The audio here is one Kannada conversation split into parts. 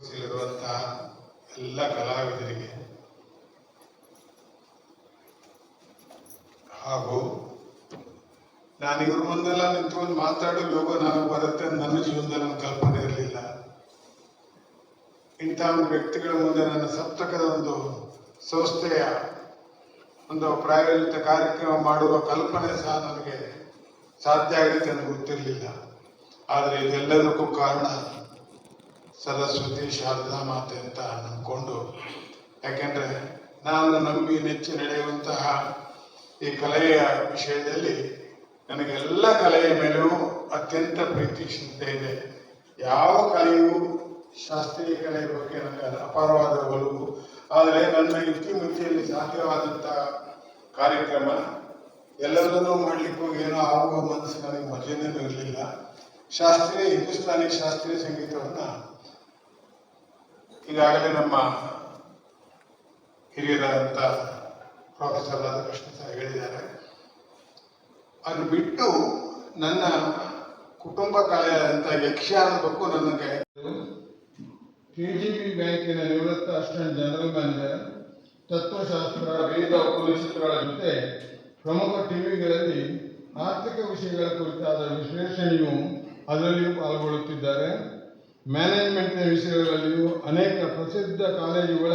ಇರುವಂತಹ ಎಲ್ಲ ಕಲಾವಿದರಿಗೆ ಹಾಗೂ ನಾನು ಇವ್ರ ಮುಂದೆಲ್ಲ ನಿಂತ್ಕೊಂಡು ಮಾತಾಡೋ ಯೋಗ ನನಗೆ ಬರುತ್ತೆ ನನ್ನ ಜೀವನದಲ್ಲಿ ನನ್ನ ಕಲ್ಪನೆ ಇರಲಿಲ್ಲ. ಇಂಥ ಒಂದು ವ್ಯಕ್ತಿಗಳ ಮುಂದೆ ನನ್ನ ಸಪ್ತಕದ ಒಂದು ಸಂಸ್ಥೆಯ ಒಂದು ಪ್ರಾಯೋಜಿತ ಕಾರ್ಯಕ್ರಮ ಮಾಡುವ ಕಲ್ಪನೆ ಸಹ ನನಗೆ ಸಾಧ್ಯ ಆಗುತ್ತೆ ನನಗೆ ಗೊತ್ತಿರಲಿಲ್ಲ. ಆದರೆ ಇದೆಲ್ಲದಕ್ಕೂ ಕಾರಣ ಸರಸ್ವತಿ ಶಾರದಾ ಮಾತೆ ಅಂತ ನಂಬಿಕೊಂಡು. ಯಾಕೆಂದ್ರೆ ನಾನು ನಂಬಿ ನೆಚ್ಚಿ ನಡೆಯುವಂತಹ ಈ ಕಲೆಯ ವಿಷಯದಲ್ಲಿ ನನಗೆ ಎಲ್ಲ ಕಲೆಯ ಮೇಲೂ ಅತ್ಯಂತ ಪ್ರೀತಿ ಶ್ರದ್ಧೆ ಇದೆ. ಯಾವ ಕಲೆಯೂ ಶಾಸ್ತ್ರೀಯ ಕಲೆಯ ಬಗ್ಗೆ ನನಗೆ ಅಪಾರವಾದ ಒಲವು ಆದರೆ ನನ್ನ ಇತಿಮಿತಿಯಲ್ಲಿ ಸಾಧ್ಯವಾದಂತಹ ಕಾರ್ಯಕ್ರಮ ಎಲ್ಲರನ್ನೂ ಮಾಡಲಿಕ್ಕೂ ಏನೋ ಆಗುವ ಮನಸ್ಸು ನನಗೆ ಮೊದಲಿನೇನೂ ಇರಲಿಲ್ಲ. ಶಾಸ್ತ್ರೀಯ ಹಿಂದೂಸ್ತಾನಿ ಶಾಸ್ತ್ರೀಯ ಸಂಗೀತವನ್ನ ಈಗಾಗಲೇ ನಮ್ಮ ಹಿರಿಯರಾದಂಥ ಪ್ರೊಫೆಸರ್ ರಾಧಾಕೃಷ್ಣ ಸರ್ ಹೇಳಿದ್ದಾರೆ. ಅದು ಬಿಟ್ಟು ನನ್ನ ಕುಟುಂಬ ಕಲೆಯಾದಂಥ ಬಗ್ಗೆ ನನಗೆ ಕೆಜಿಬಿ ಬ್ಯಾಂಕಿನ ನಿವೃತ್ತ ಅಸಿಸ್ಟೆಂಟ್ ಜನರಲ್ ಮ್ಯಾನೇಜರ್, ತತ್ವಶಾಸ್ತ್ರ, ವೇದ ಉಪನಿಷತ್ಗಳ ಜೊತೆ ಪ್ರಮುಖ ಟಿವಿಗಳಲ್ಲಿ ಆರ್ಥಿಕ ವಿಷಯಗಳ ಕುರಿತಾದ ವಿಶ್ಲೇಷಣೆಯು ಅದರಲ್ಲಿಯೂ ಪಾಲ್ಗೊಳ್ಳುತ್ತಿದ್ದಾರೆ. ಮ್ಯಾನೇಜ್ಮೆಂಟ್ನ ವಿಷಯಗಳಲ್ಲಿಯೂ ಅನೇಕ ಪ್ರಸಿದ್ಧ ಕಾಲೇಜುಗಳ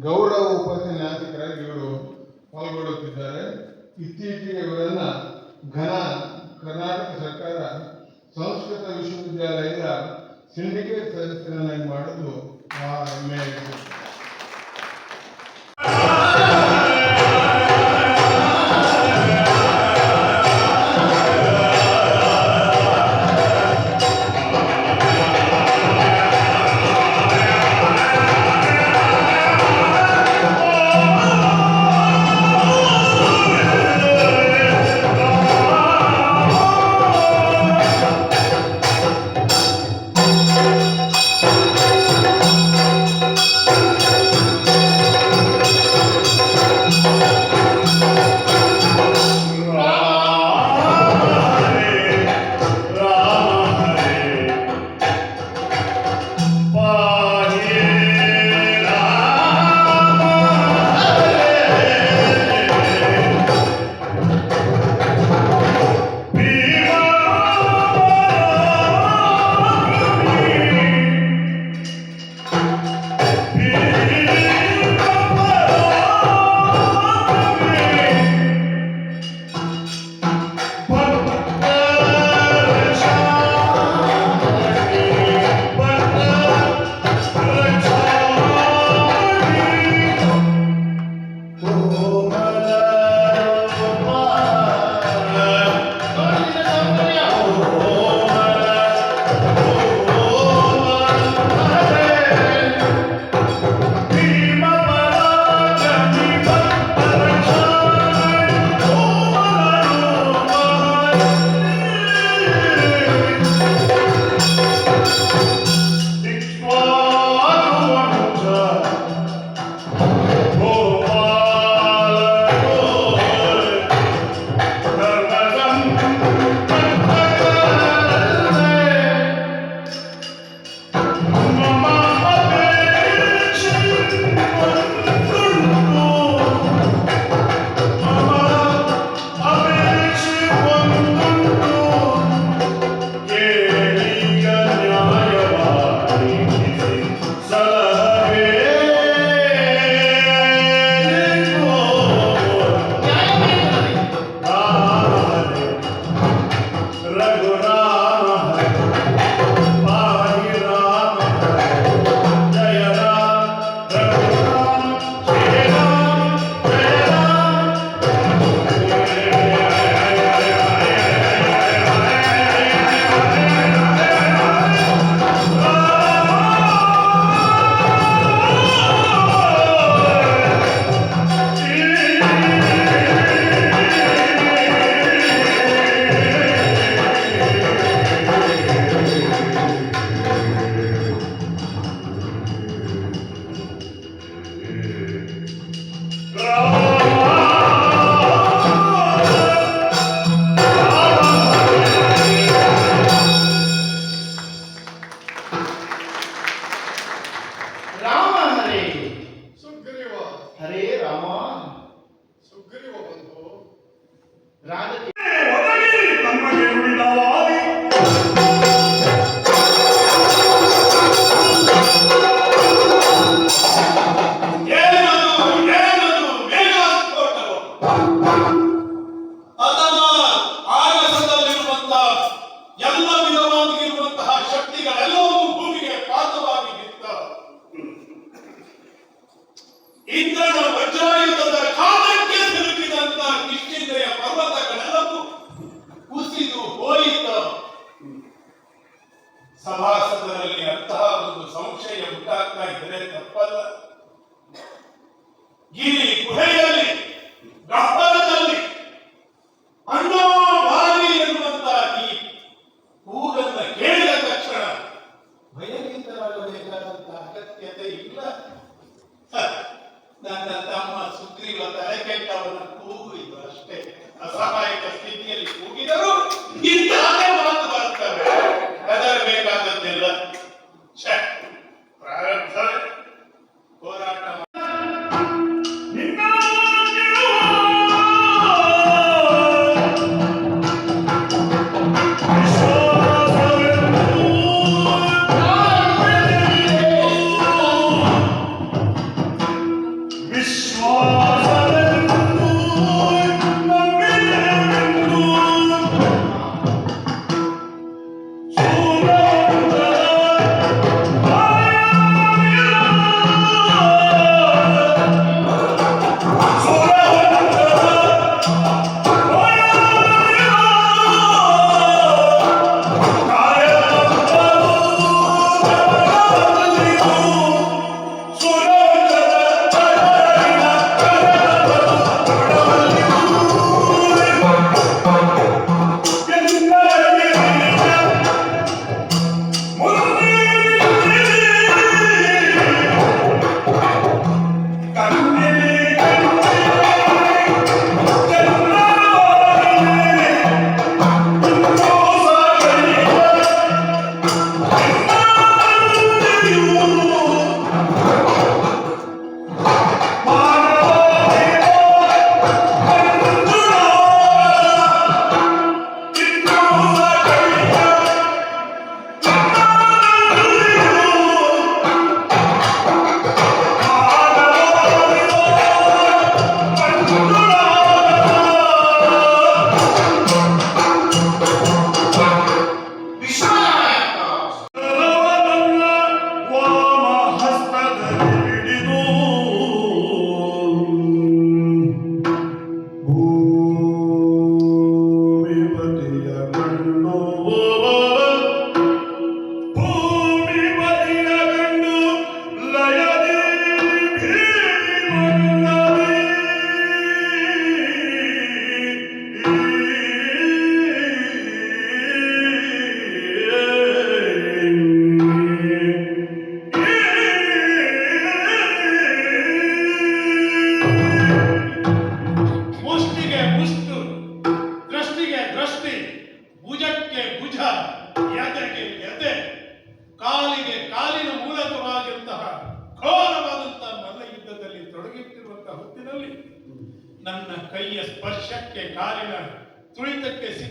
ಗೌರವ ಉಪನ್ಯಾಸಕರಾಗಿ ಇವರು ಪಾಲ್ಗೊಳ್ಳುತ್ತಿದ್ದಾರೆ. ಇತ್ತೀಚೆಗೆ ಇವರನ್ನ ಘನ ಕರ್ನಾಟಕ ಸರ್ಕಾರ ಸಂಸ್ಕೃತ ವಿಶ್ವವಿದ್ಯಾಲಯದ ಸಿಂಡಿಕೇಟ್ ಸದಸ್ಯರನ್ನಾಗಿ ಮಾಡಿದ್ದು ಬಹಳ ಹೆಮ್ಮೆಯಾಗಿದೆ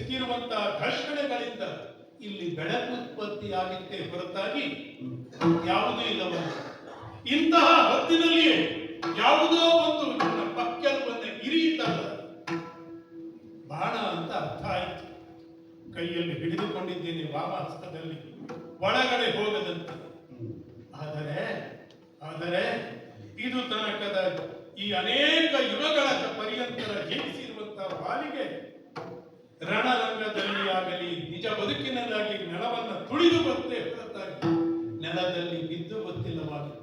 ಸಿಕ್ಕಿರುವಂತಹ ಘರ್ಷಣೆಗಳಿಂದ ಇಲ್ಲಿ ಬೆಳಕು ಉತ್ಪತ್ತಿಯಾಗಿತ್ತೇ ಹೊರತಾಗಿ ಯಾವುದೂ ಇಲ್ಲವಲ್ಲ ಇಂತಹ ಹೊತ್ತಿನಲ್ಲಿಯೇ ಯಾವುದೋ ಒಂದು ನನ್ನ ಪಕ್ಕದ ಬಂದ ಬಾಣ ಅಂತ ಅರ್ಥ ಆಯಿತು. ಕೈಯಲ್ಲಿ ಹಿಡಿದುಕೊಂಡಿದ್ದೇನೆ ವಾಮಹಸ್ತದಲ್ಲಿ ಒಳಗಡೆ ಹೋಗದಂತ. ಆದರೆ ಆದರೆ ಇದು ತನಕದ ಈ ಅನೇಕ ಯುಗಗಳ ಪರ್ಯಂತರ ಜಯಿಸಿರುವಂತಹ ವಾಲಿಗೆ ರಣರಂಗದಲ್ಲಿ ಆಗಲಿ ನಿಜ ಬದುಕಿನಲ್ಲಾಗಿ ನೆಲವನ್ನು ತುಳಿದು ಬರುತ್ತೆ ಹೊರತಾಗಿ ನೆಲದಲ್ಲಿ ಬಿದ್ದು ಗೊತ್ತಿಲ್ಲವಾಗಿತ್ತು.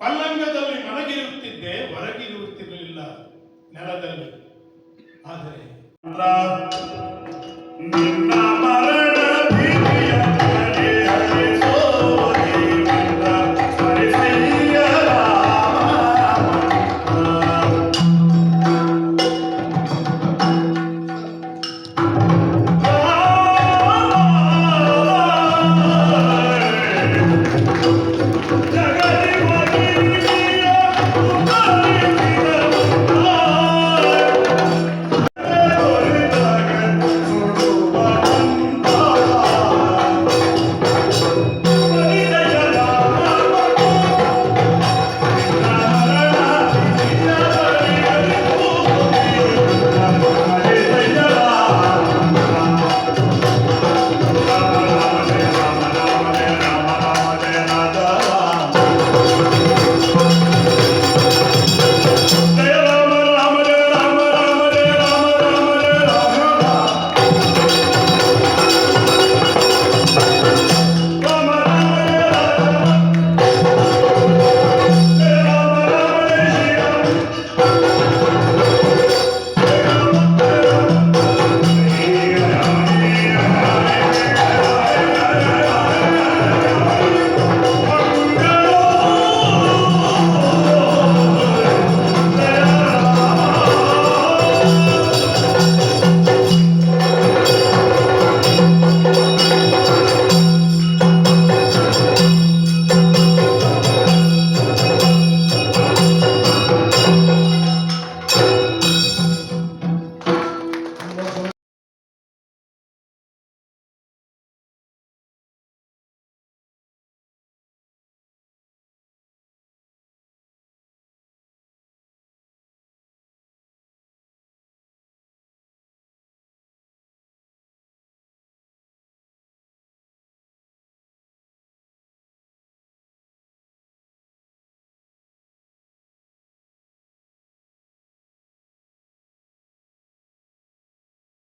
ಪಲ್ಲಂಗದಲ್ಲಿ ಮಲಗಿರುತ್ತಿದ್ದೆ, ಹೊರಗಿರುತ್ತಿರಲಿಲ್ಲ ನೆಲದಲ್ಲಿ. ಆದರೆ ನಿನ್ನ